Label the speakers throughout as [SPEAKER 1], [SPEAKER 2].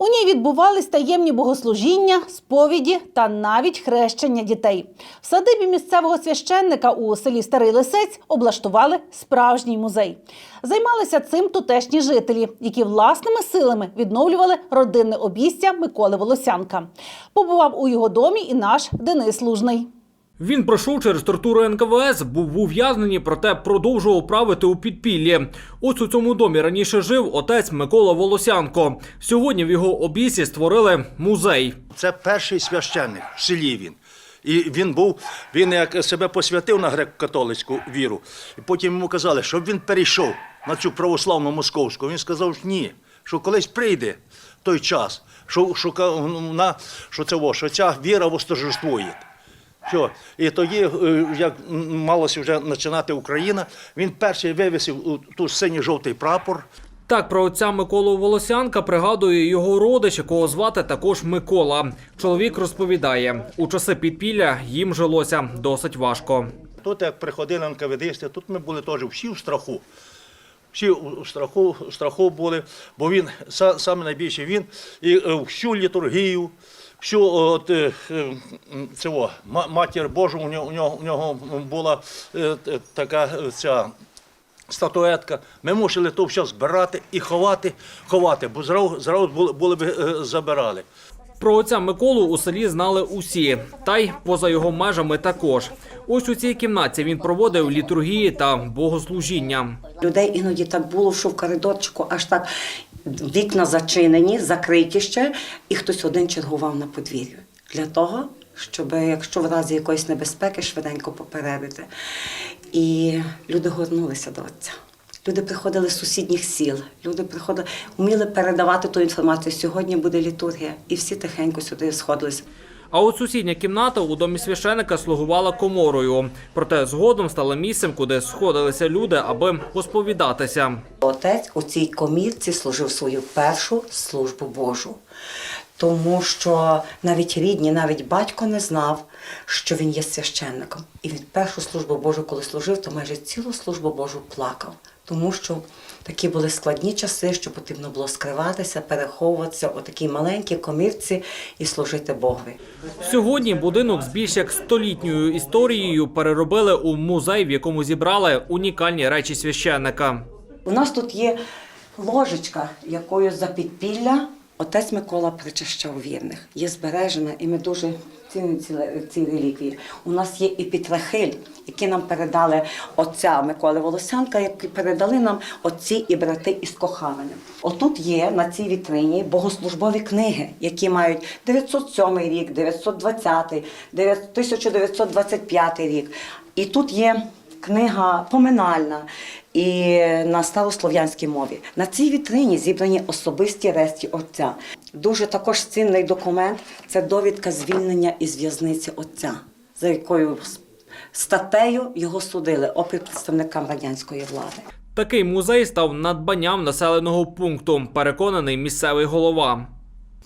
[SPEAKER 1] У ній відбувались таємні богослужіння, сповіді та навіть хрещення дітей. В садибі місцевого священника у селі Старий Лисець облаштували справжній музей. Займалися цим тутешні жителі, які власними силами відновлювали родинне обійстя Миколи Волосянка. Побував у його домі і наш Денис Лужний.
[SPEAKER 2] Він пройшов через тортуру НКВС, був в проте продовжував правити у підпіллі. Ось у цьому домі раніше жив отець Микола Волосянко. Сьогодні в його обійсі створили музей.
[SPEAKER 3] Це перший священник в селі він. І він був, він як себе посвятив на греко-католицьку віру. І потім йому казали, щоб він перейшов на цю православну московську. Він сказав, що ні, що колись прийде той час, що, що, ка- на, що, це, що ця віра восторжествує. Все. І тоді, е, як малося вже починати Україна, він перший вивісив ту синьо-жовтий прапор.
[SPEAKER 2] Так про отця Миколу Волосянка пригадує його родич, якого звати також Микола. Чоловік розповідає, у часи підпілля їм жилося досить важко.
[SPEAKER 3] Тут, як приходили НКВДисти, тут ми були теж всі в страху. Всі у страху, в страху були, бо він са- саме найбільше він і е, всю літургію, от, е, е, м, цього, матір Божу, у нього, у нього, була е, така е, ця статуетка. Ми мусили то все збирати і ховати, ховати, бо зразу, зразу були, були б е, забирали.
[SPEAKER 2] Про отця Миколу у селі знали усі, та й поза його межами також. Ось у цій кімнаті він проводив літургії та богослужіння.
[SPEAKER 4] Людей іноді так було, що в коридорчику аж так вікна зачинені, закриті ще, і хтось один чергував на подвір'ю. Для того, щоб, якщо в разі якоїсь небезпеки, швиденько попередити. І люди горнулися до отця. Люди приходили з сусідніх сіл, люди приходили, вміли передавати ту інформацію. Сьогодні буде літургія, і всі тихенько сюди сходилися.
[SPEAKER 2] А от сусідня кімната у домі священика слугувала коморою. Проте згодом стала місцем, куди сходилися люди, аби посповідатися.
[SPEAKER 4] Отець у цій комірці служив свою першу службу Божу. Тому що навіть рідні, навіть батько не знав, що він є священником. І від першу службу Божу, коли служив, то майже цілу службу Божу плакав. Тому що такі були складні часи, що потрібно було скриватися, переховуватися у такій маленькій комірці і служити Богові.
[SPEAKER 2] Сьогодні будинок з більш як столітньою історією переробили у музей, в якому зібрали унікальні речі священника.
[SPEAKER 4] У нас тут є ложечка, якою за підпілля отець Микола причащав вірних. Є збережена, і ми дуже цінуємо ці, реліквії. У нас є і пітрахиль, які нам передали отця Миколи Волосянка, які передали нам отці і брати із коханням. Отут є на цій вітрині богослужбові книги, які мають 907 рік, 920, 1925 рік. І тут є книга поминальна і на старослов'янській мові. На цій вітрині зібрані особисті речі отця. Дуже також цінний документ це довідка звільнення із в'язниці отця, за якою статтею його судили опір представникам радянської влади.
[SPEAKER 2] Такий музей став надбанням населеного пункту. Переконаний місцевий голова.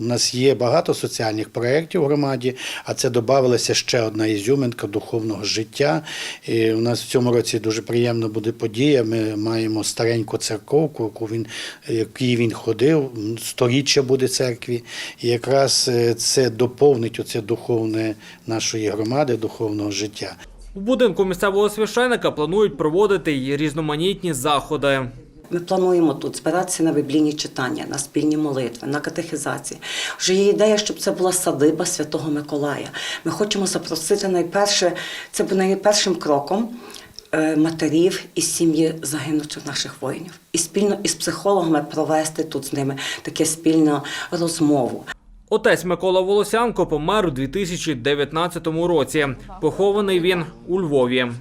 [SPEAKER 5] У нас є багато соціальних проєктів в громаді, а це додавалася ще одна ізюминка духовного життя. І у нас в цьому році дуже приємна буде подія. Ми маємо стареньку церковку, яку він, якій він ходив, сторіччя буде церкві. І якраз е, це доповнить оце духовне нашої громади, духовного життя.
[SPEAKER 2] У будинку місцевого священика планують проводити й різноманітні заходи.
[SPEAKER 4] Ми плануємо тут збиратися на біблійні читання, на спільні молитви, на катехізації. Вже є ідея, щоб це була садиба Святого Миколая. Ми хочемо запросити найперше, це буде найпершим кроком е, матерів із сім'ї загинучих наших воїнів. І спільно із психологами провести тут з ними таке спільну розмову.
[SPEAKER 2] Отець Микола Волосянко помер у 2019 році. Похований він у Львові.